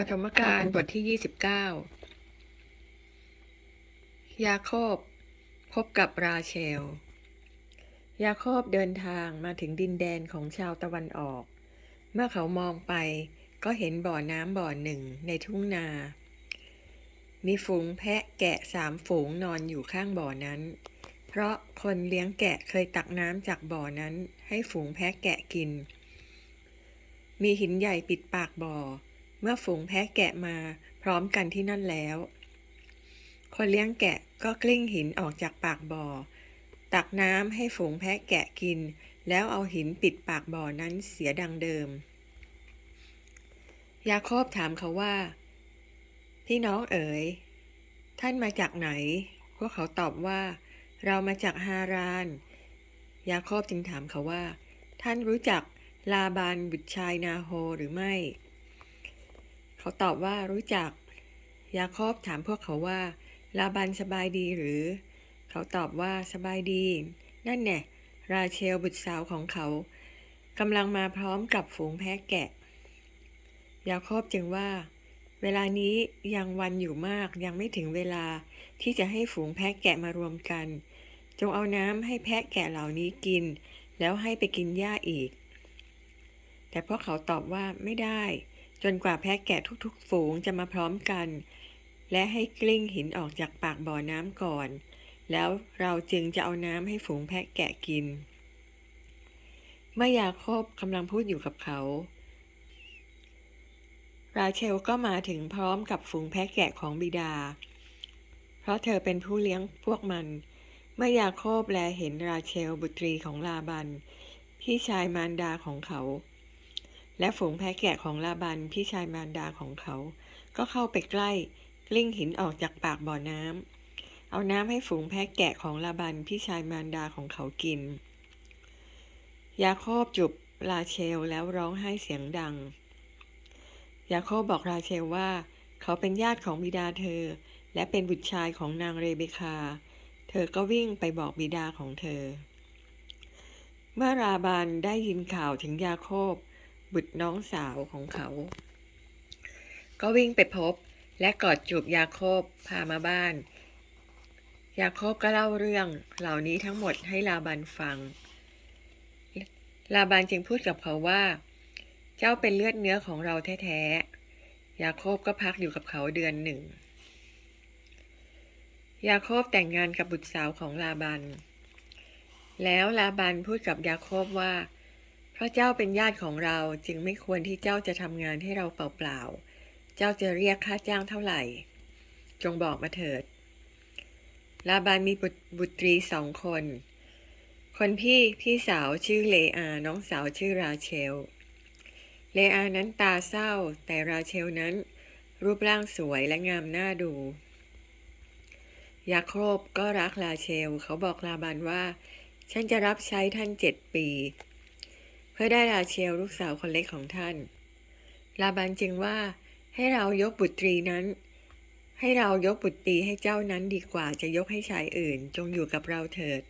ปฐมกาลบทที่29ยาโคบพบกับราเชล ยาโคบเดินทางมาถึงดินแดนของชาวตะวันออก เมื่อเขามองไปก็เห็นบ่อน้ำบ่อหนึ่งในทุ่งนา มีฝูงแพะแกะสามฝูงนอนอยู่ข้างบ่อนั้น เพราะคนเลี้ยงแกะเคยตักน้ำจากบ่อนั้นให้ฝูงแพะแกะกิน มีหินใหญ่ปิดปากบ่อ เมื่อฝูงแพะแกะมาพร้อมกันที่นั่นแล้ว คนเลี้ยงแกะก็กลิ้งหินออกจากปากบ่อ ตักน้ำให้ฝูงแพะแกะกิน แล้วเอาหินปิดปากบ่อนั้นเสียดังเดิม ยาโคบถามเขาว่า พี่น้องเอ๋ย ท่านมาจากไหน พวกเขาตอบว่า เรามาจากฮาราน ยาโคบจึงถามเขาว่า ท่านรู้จักลาบานบุตรชายนาโฮหรือไม่ เขาตอบว่ารู้จัก ยาโคบถามพวกเขาว่า ลาบันสบายดีหรือ เขาตอบว่าสบายดี นั่นแน่ราเชลบุตรสาวของเขากำลังมาพร้อมกับฝูงแพะแกะ ยาโคบจึงว่า เวลานี้ยังวันอยู่มากยังไม่ถึงเวลาที่จะให้ฝูงแพะแกะมารวมกัน จงเอาน้ำให้แพะแกะเหล่านี้กิน แล้วให้ไปกินหญ้าอีก แต่พวกเขาตอบว่าไม่ได้ จนกว่าแพะแกะทุกๆ ฝูงจะมาพร้อมกัน และให้กลิ้งหินออกจากปากบ่อน้ำก่อน แล้วเราจึงจะเอาน้ำให้ฝูงแพะแกะกิน เมื่อยาโคบกำลังพูดอยู่กับเขา ราเชลก็มาถึงพร้อมกับฝูงแพะแกะของบิดา เพราะเธอเป็นผู้เลี้ยงพวกมัน เมื่อยาโคบแลเห็นราเชลบุตรีของลาบัน พี่ชายมารดาของเขา และฝูงแพะแกะของลาบันพี่ชายมารดาของเขา ก็เข้าไปใกล้ กลิ้งหินออกจากปากบ่อน้ำเอาน้ำให้ฝูงแพะแกะของลาบันพี่ชายมารดาของเขากิน ยาโคบจุบราเชลแล้วร้องไห้เสียงดัง ยาโคบบอกราเชลว่า เขาเป็นญาติของบิดาเธอ และเป็นบุตรชายของนางเรเบคา เธอก็วิ่งไปบอกบิดาของเธอ เมื่อราบานได้ยินข่าวถึงยาโคบ บุตรน้องสาวของเขา ก็วิ่งไปพบและกอดจูบยาโคบพามาบ้าน ยาโคบก็เล่าเรื่องเหล่านี้ทั้งหมดให้ลาบันฟัง ลาบันจึงพูดกับเขาว่า เจ้าเป็นเลือดเนื้อของเราแท้ๆ ยาโคบก็พักอยู่กับเขาเดือนหนึ่ง ยาโคบแต่งงานกับบุตรสาวของลาบัน แล้วลาบันพูดกับยาโคบว่า พราะเจ้าเป็นญาติของเราจึงไม่ควรที่เจ้าจะทำงานให้เราเปล่าๆ เจ้าจะเรียกค่าจ้างเท่าไหร่ จงบอกมาเถิด ลาบานมีบุตรบุตรีสองคน คนพี่พี่สาวชื่อเลอา น้องสาวชื่อราเชล เลอานั้นตาเศร้า แต่ราเชลนั้น รูปร่างสวยและงามน่าดู ยาโคบก็รักราเชล เขาบอกลาบานว่า ฉันจะรับใช้ท่านเจ็ดปี พื่อได้ราเชลลูกสาวคนเล็กของท่าน ลาบานจึงว่าให้เรายกบุตรีนั้น ให้เรายกบุตรีให้เจ้านั้นดีกว่าจะยกให้ชายอื่น จงอยู่กับเราเถิด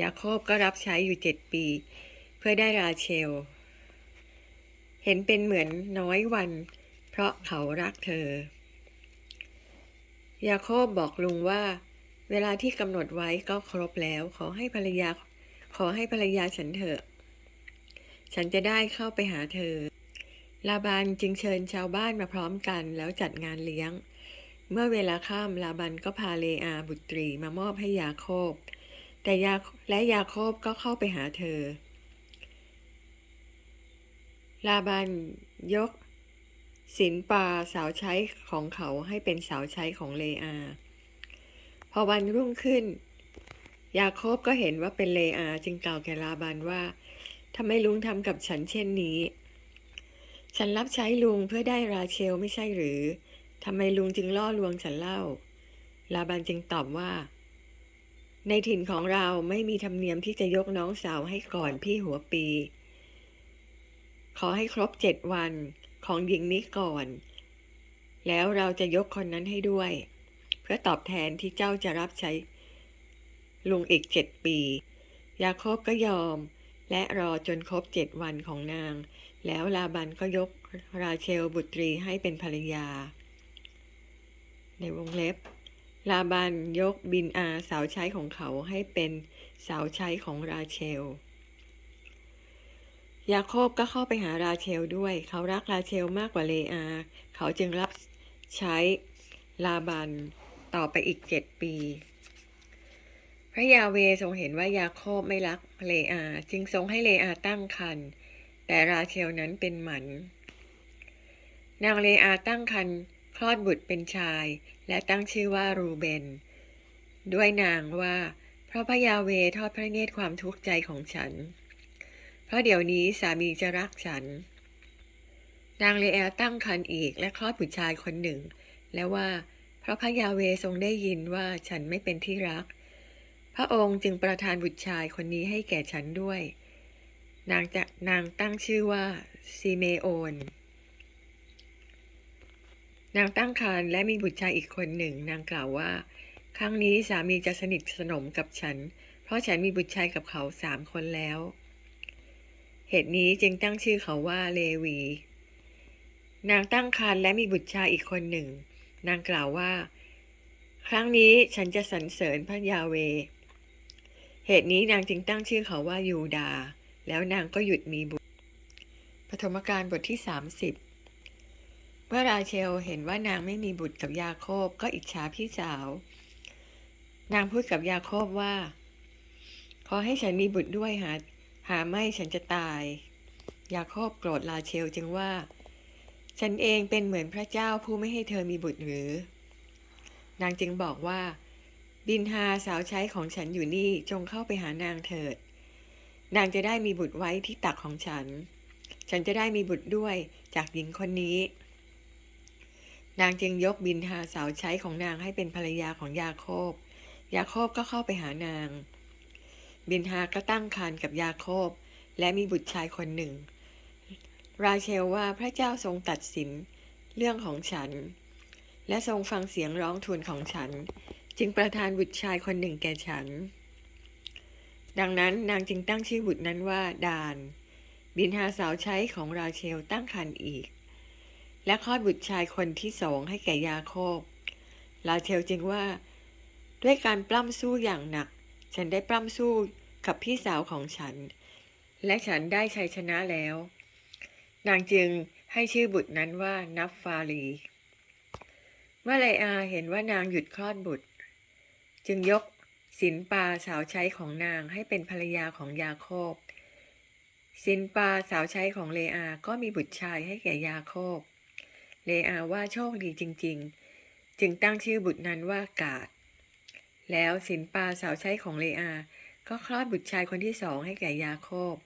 ยาโคบก็รับใช้อยู่เจ็ดปี เพื่อได้ราเชล เห็นเป็นเหมือนน้อยวัน เพราะเขารักเธอ ยาโคบบอกลุงว่า เวลาที่กำหนดไว้ก็ครบแล้ว ขอให้ภรรยา ขอให้ภรรยาฉันเถอะ ฉันจะได้เข้าไปหาเธอ ลาบานจึงเชิญชาวบ้านมาพร้อมกันแล้วจัดงานเลี้ยง เมื่อเวลาค่ำลาบันก็พาเลอาบุตรีมามอบให้ยาโคบ แต่ยาและยาโคบก็เข้าไปหาเธอ ลาบันยกสินปาสาวใช้ของเขาให้เป็นสาวใช้ของเลอา พอวันรุ่งขึ้น ยาโคบก็เห็นว่าเป็นเลอาจึงกล่าวแก่ลาบันว่า ทำไมลุงทำกับฉันเช่นนี้ ฉันรับใช้ลุงเพื่อได้ราเชลไม่ใช่หรือ ทำไมลุงจึงล่อลวงฉันเล่า ลาบันจึงตอบว่า ในถิ่นของเราไม่มีธรรมเนียมที่จะยกน้องสาวให้ก่อนพี่หัวปี ขอให้ครบเจ็ดวันของหญิงนี้ก่อน แล้วเราจะยกคนนั้นให้ด้วย เพื่อตอบแทนที่เจ้าจะรับใช้ลุงอีกเจ็ดปี ยาโคบก็ยอม และรอจนครบเจ็ดวันของนาง แล้วลาบันก็ยกราเชลบุตรีให้เป็นภรรยา ในวงเล็บ ลาบันยกบินอาสาวใช้ของเขาให้เป็นสาวใช้ของราเชล ยาโคบก็เข้าไปหาราเชลด้วย เขารักราเชลมากกว่าเลอา เขาจึงรับใช้ลาบันต่อไปอีกเจ็ดปี ระยาเวทรงเห็นว่ายาโคบไม่รักเลอา จึงทรงให้เลอาตั้งครรภ์แต่ราเชลนั้นเป็นหมัน นางเลอาตั้งครรภ์คลอดบุตรเป็นชาย และตั้งชื่อว่ารูเบน ด้วยนางว่า เพราะพระยาเวทอดพระเนตรความทุกข์ใจของฉัน เพราะเดี๋ยวนี้สามีจะรักฉัน นางเลอาตั้งครรภ์อีกและคลอดบุตรชายคนหนึ่ง และว่า เพราะพระยาเวทรงได้ยินว่าฉันไม่เป็นที่รัก ระองค์จึงประทานบุตรชายคนนี้ให้แก่ฉันด้วย นางจะนางตั้งชื่อว่าซีเมโอน นางตั้งครรภ์และมีบุตรชายอีกคนหนึ่ง นางกล่าวว่า ครั้งนี้สามีจะสนิทสนมกับฉัน เพราะฉันมีบุตรชายกับเขาสามคนแล้ว เหตุนี้จึงตั้งชื่อเขาว่าเลวี นางตั้งครรภ์และมีบุตรชายอีกคนหนึ่ง นางกล่าวว่า ครั้งนี้ฉันจะสรรเสริญพระยาเว เหตุนี้นางจึงตั้งชื่อเขาว่ายูดา แล้วนางก็หยุดมีบุตรปฐมกาลบทที่ 30 เมื่อราเชลเห็นว่านางไม่มีบุตรกับยาโคบก็อิจฉาพี่สาว นางพูดกับยาโคบว่า ขอให้ฉันมีบุตรด้วยหาหาไม่ฉันจะตาย ยาโคบโกรธราเชลจึงว่า ฉันเองเป็นเหมือนพระเจ้าผู้ไม่ให้เธอมีบุตรหรือ นางจึงบอกว่า บินฮาสาวใช้ของฉันอยู่นี่จงเข้าไปหานางเถิด นางจะได้มีบุตรไว้ที่ตักของฉัน ฉันจะได้มีบุตรด้วยจากหญิงคนนี้ นางจึงยกบินฮาสาวใช้ของนางให้เป็นภรรยาของยาโคบ ยาโคบก็เข้าไปหานาง บินฮาก็ตั้งครรภ์กับยาโคบ และมีบุตรชายคนหนึ่ง ราเชลว่าพระเจ้าทรงตัดสินเรื่องของฉัน และทรงฟังเสียงร้องทูลของฉัน จึงประทานบุตรชายคนหนึ่งแก่ฉัน ดังนั้นนางจึงตั้งชื่อบุตรนั้นว่าดาน บินฮาสาวใช้ของราเชลตั้งครรภ์อีก และคลอดบุตรชายคนที่สองให้แก่ยาโคบ ราเชลจึงว่า ด้วยการปล้ำสู้อย่างหนัก ฉันได้ปล้ำสู้กับพี่สาวของฉัน และฉันได้ชัยชนะแล้ว นางจึงให้ชื่อบุตรนั้นว่านับฟาลีเมื่อไลอาเห็นว่านางหยุดคลอดบุตร จึงยกสินปาสาวใช้ของนางให้เป็นภรรยาของยาโคบ สินปาสาวใช้ของเลอาก็มีบุตรชายให้แก่ยาโคบ เลอาว่าโชคดีจริง ๆ จึงตั้งชื่อบุตรนั้นว่ากาด แล้วสินปาสาวใช้ของเลอา ก็คลอดบุตรชายคนที่สองให้แก่ยาโคบ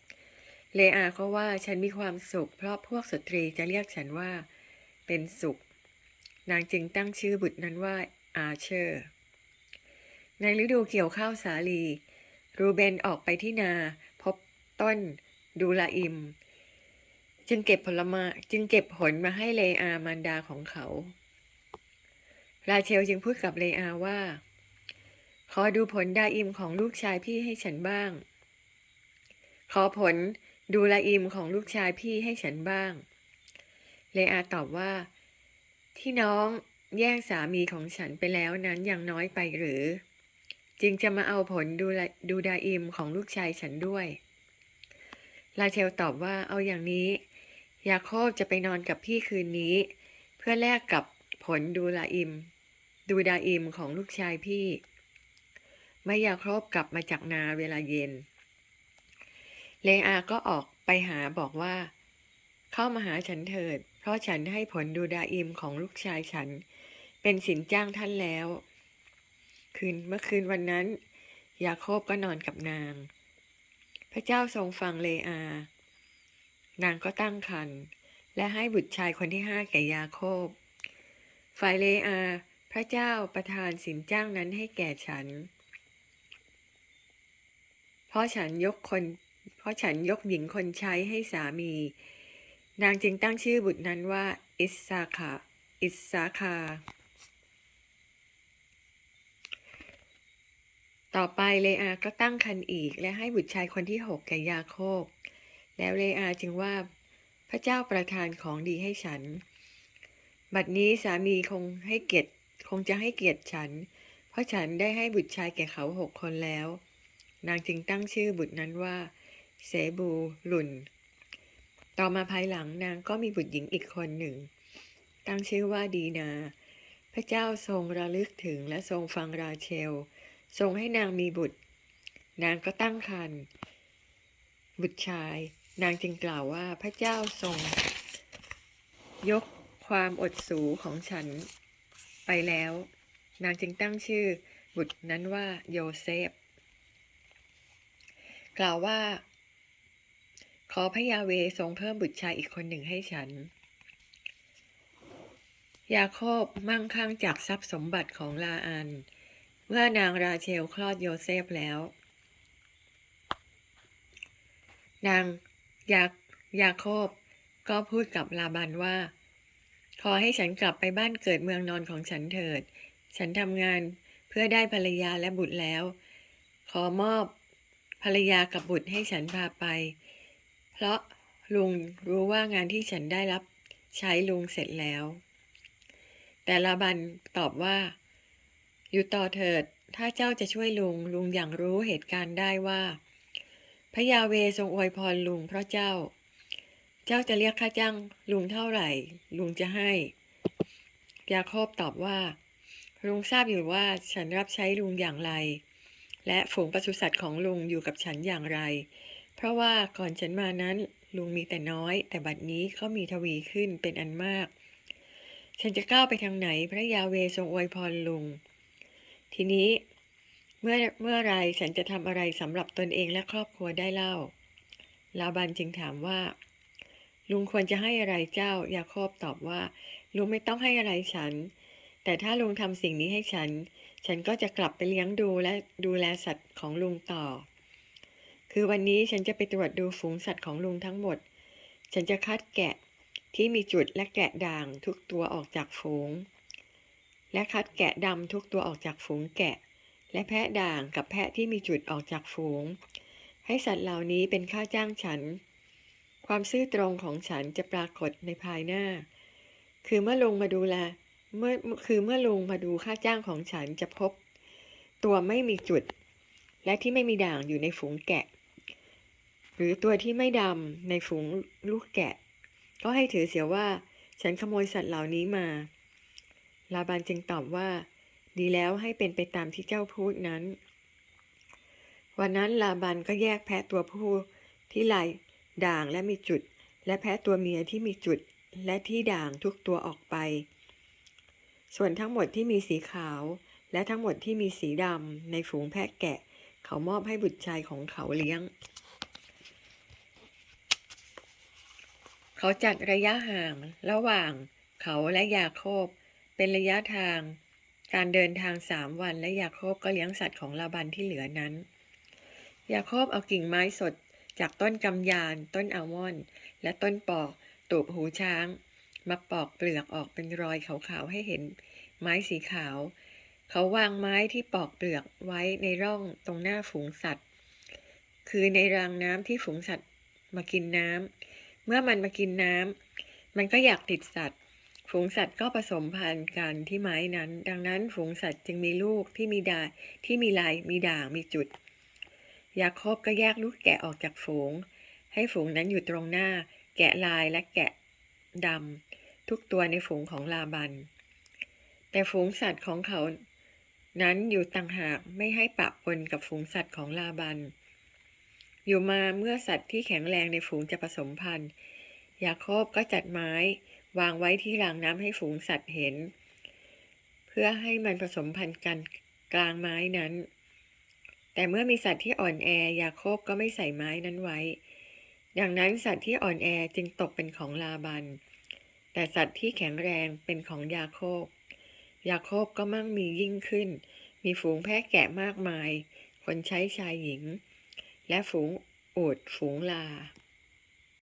เลอาก็ว่าฉันมีความสุข เพราะพวกสตรีจะเรียกฉันว่า เป็นสุข นางจึงตั้งชื่อบุตรนั้นว่าอาเชอร์ ในฤดูเกี่ยวข้าวสาลี รูเบนออกไปที่นา พบต้นดูลาอิม จึงเก็บผลม้จึงเก็บผลมาให้เลอามารดาของเขา ราเชลจึงพูดกับเลอาว่า ขอดูผลดาอิมของลูกชายพี่ให้ฉันบ้าง ขอผลดูลาอิมของลูกชายพี่ให้ฉันบ้าง เลอาตอบว่า ที่น้องแย่งสามีของฉันไปแล้วนั้นยังน้อยไปหรือ จึงจะมาเอาผลดูดูดาอิมของลูกชายฉันด้วยราเชลตอบว่าเอาอย่างนี้ ยาโคบจะไปนอนกับพี่คืนนี้ เพื่อแลกกับผลดูลาอิม ดูดาอิมของลูกชายพี่เมื่อยาโคบกลับมาจากนาเวลาเย็น เลอาก็ออกไปหาบอกว่า เข้ามาหาฉันเถิด เพราะฉันให้ผลดูดาอิมของลูกชายฉัน เป็นสินจ้างท่านแล้ว คืนเมื่อคืนวันนั้น ยาโคบก็นอนกับนาง พระเจ้าทรงฟังเลอา นางก็ตั้งครรภ์และให้บุตรชายคนที่ห้าแก่ยาโคบ ฝ่ายเลอา พระเจ้าประทานสินจ้างนั้นให้แก่ฉัน เพราะฉันยกคน เพราะฉันยกหญิงคนใช้ให้สามี นางจึงตั้งชื่อบุตรนั้นว่า อิสซาคาอิสซาคา ต่อไปเลอาก็ตั้งครรภ์อีก และให้บุตรชายคนที่หกแก่ยาโคบ แล้วเลอาจึงว่า พระเจ้าประทานของดีให้ฉัน บัดนี้สามีคงให้เกียรติคงจะให้เกียรติฉัน เพราะฉันได้ให้บุตรชายแก่เขาหกคนแล้ว นางจึงตั้งชื่อบุตรนั้นว่า เสบูลุนต่อมาภายหลังนางก็มีบุตรหญิงอีกคนหนึ่ง ตั้งชื่อว่าดีนา พระเจ้าทรงระลึกถึงและทรงฟังราเชล ทรงให้นางมีบุตร นางก็ตั้งครรภ์บุตรชาย นางจึงกล่าวว่าพระเจ้าทรง ยกความอดสูของฉันไปแล้ว นางจึงตั้งชื่อบุตรนั้นว่าโยเซฟ กล่าวว่า ขอพระยาเวทรงเพิ่มบุตรชายอีกคนหนึ่งให้ฉัน ยาโคบมั่งคั่งจากทรัพย์สมบัติของลาอัน มื่อนางราเชลคลอดโยเซฟแล้ว นางยายาโคบก็พูดกับลาบันว่า ขอให้ฉันกลับไปบ้านเกิดเมืองนอนของฉันเถิด ฉันทำงานเพื่อได้ภรรยาและบุตรแล้ว ขอมอบภรรยากับบุตรให้ฉันพาไป เพราะลุงรู้ว่างานที่ฉันได้รับใช้ลุงเสร็จแล้ว แต่ลาบันตอบว่า อยู่ต่อเถิด ถ้าเจ้าจะช่วยลุง ลุงอย่างรู้เหตุการณ์ได้ว่า พระยาเวทรงอวยพรลุงเพราะเจ้า เจ้าจะเรียกค่าจ้างลุงเท่าไหร่ ลุงจะให้ ยาโคบตอบว่า ลุงทราบอยู่ว่าฉันรับใช้ลุงอย่างไร และฝูงปศุสัตว์ของลุงอยู่กับฉันอย่างไร เพราะว่าก่อนฉันมานั้นลุงมีแต่น้อย แต่บัดนี้เขามีทวีขึ้นเป็นอันมาก ฉันจะก้าวไปทางไหนพระยาเวทรงอวยพรลุง ทีนี้เมื่อเมื่อไรฉันจะทำอะไรสำหรับตนเองและครอบครัวได้เล่า ลาบันจึงถามว่า ลุงควรจะให้อะไรเจ้ายาโคบตอบว่า ลุงไม่ต้องให้อะไรฉัน แต่ถ้าลุงทำสิ่งนี้ให้ฉัน ฉันก็จะกลับไปเลี้ยงดูและดูแลสัตว์ของลุงต่อ คือวันนี้ฉันจะไปตรวจดูฝูงสัตว์ของลุงทั้งหมด ฉันจะคัดแกะที่มีจุดและแกะด่างทุกตัวออกจากฝูง และคัดแกะดำทุกตัวออกจากฝูงแกะ และแพะด่างกับแพะที่มีจุดออกจากฝูง ให้สัตว์เหล่านี้เป็นค่าจ้างฉัน ความซื่อตรงของฉันจะปรากฏในภายหน้า คือเมื่อลงมาดูแลเมื่อคือเมื่อลงมาดูค่าจ้างของฉันจะพบ ตัวไม่มีจุด และที่ไม่มีด่างอยู่ในฝูงแกะ หรือตัวที่ไม่ดำในฝูงลูกแกะ ก็ให้ถือเสียว่า ฉันขโมยสัตว์เหล่านี้มา ลาบานจึงตอบว่า ดีแล้วให้เป็นไปตามที่เจ้าพูดนั้น วันนั้นลาบันก็แยกแพะตัวผู้ที่ลายด่างและมีจุด และแพะตัวเมียที่มีจุดและที่ด่างทุกตัวออกไป ส่วนทั้งหมดที่มีสีขาว และทั้งหมดที่มีสีดำในฝูงแพะแกะ เขามอบให้บุตรชายของเขาเลี้ยง เขาจัดระยะห่างระหว่างเขาและยาโคบ เป็นระยะทางการเดินทางสามวันและยาโคบก็เลี้ยงสัตว์ของลาบันที่เหลือนั้น ยาโคบเอากิ่งไม้สดจากต้นกำยาน ต้นอัลมอนด์และต้นปอก ตูบหูช้าง มาปอกเปลือกออกเป็นรอยขาวๆให้เห็น ไม้สีขาว เขาวางไม้ที่ปอกเปลือกไว้ในร่องตรงหน้าฝูงสัตว์ คือในรางน้ำที่ฝูงสัตว์มากินน้ำเมื่อมันมากินน้ำมันก็อยากติดสัตว์ ฝูงสัตว์ก็ผสมพันธุ์กันที่ไม้นั้น ดังนั้นฝูงสัตว์จึงมีลูกที่มีดาที่มีลายมีด่างมีจุด ยาโคบก็แยกลูกแกะออกจากฝูง ให้ฝูงนั้นอยู่ตรงหน้า แกะลายและแกะดำทุกตัวในฝูงของลาบัน แต่ฝูงสัตว์ของเขา นั้นอยู่ต่างหากไม่ให้ปะปนกับฝูงสัตว์ของลาบัน อยู่มาเมื่อสัตว์ที่แข็งแรงในฝูงจะผสมพันธุ์ยาโคบก็จัดไม้ วางไว้ที่รางน้ำให้ฝูงสัตว์เห็น เพื่อให้มันผสมพันธุ์กันกลางไม้นั้น แต่เมื่อมีสัตว์ที่อ่อนแอยาโคบก็ไม่ใส่ไม้นั้นไว้ ดังนั้นสัตว์ที่อ่อนแอจึงตกเป็นของลาบัน แต่สัตว์ที่แข็งแรงเป็นของยาโคบ ยาโคบก็มั่งมียิ่งขึ้น มีฝูงแพะแกะมากมาย คนใช้ชายหญิง และฝูงอูดฝูงลา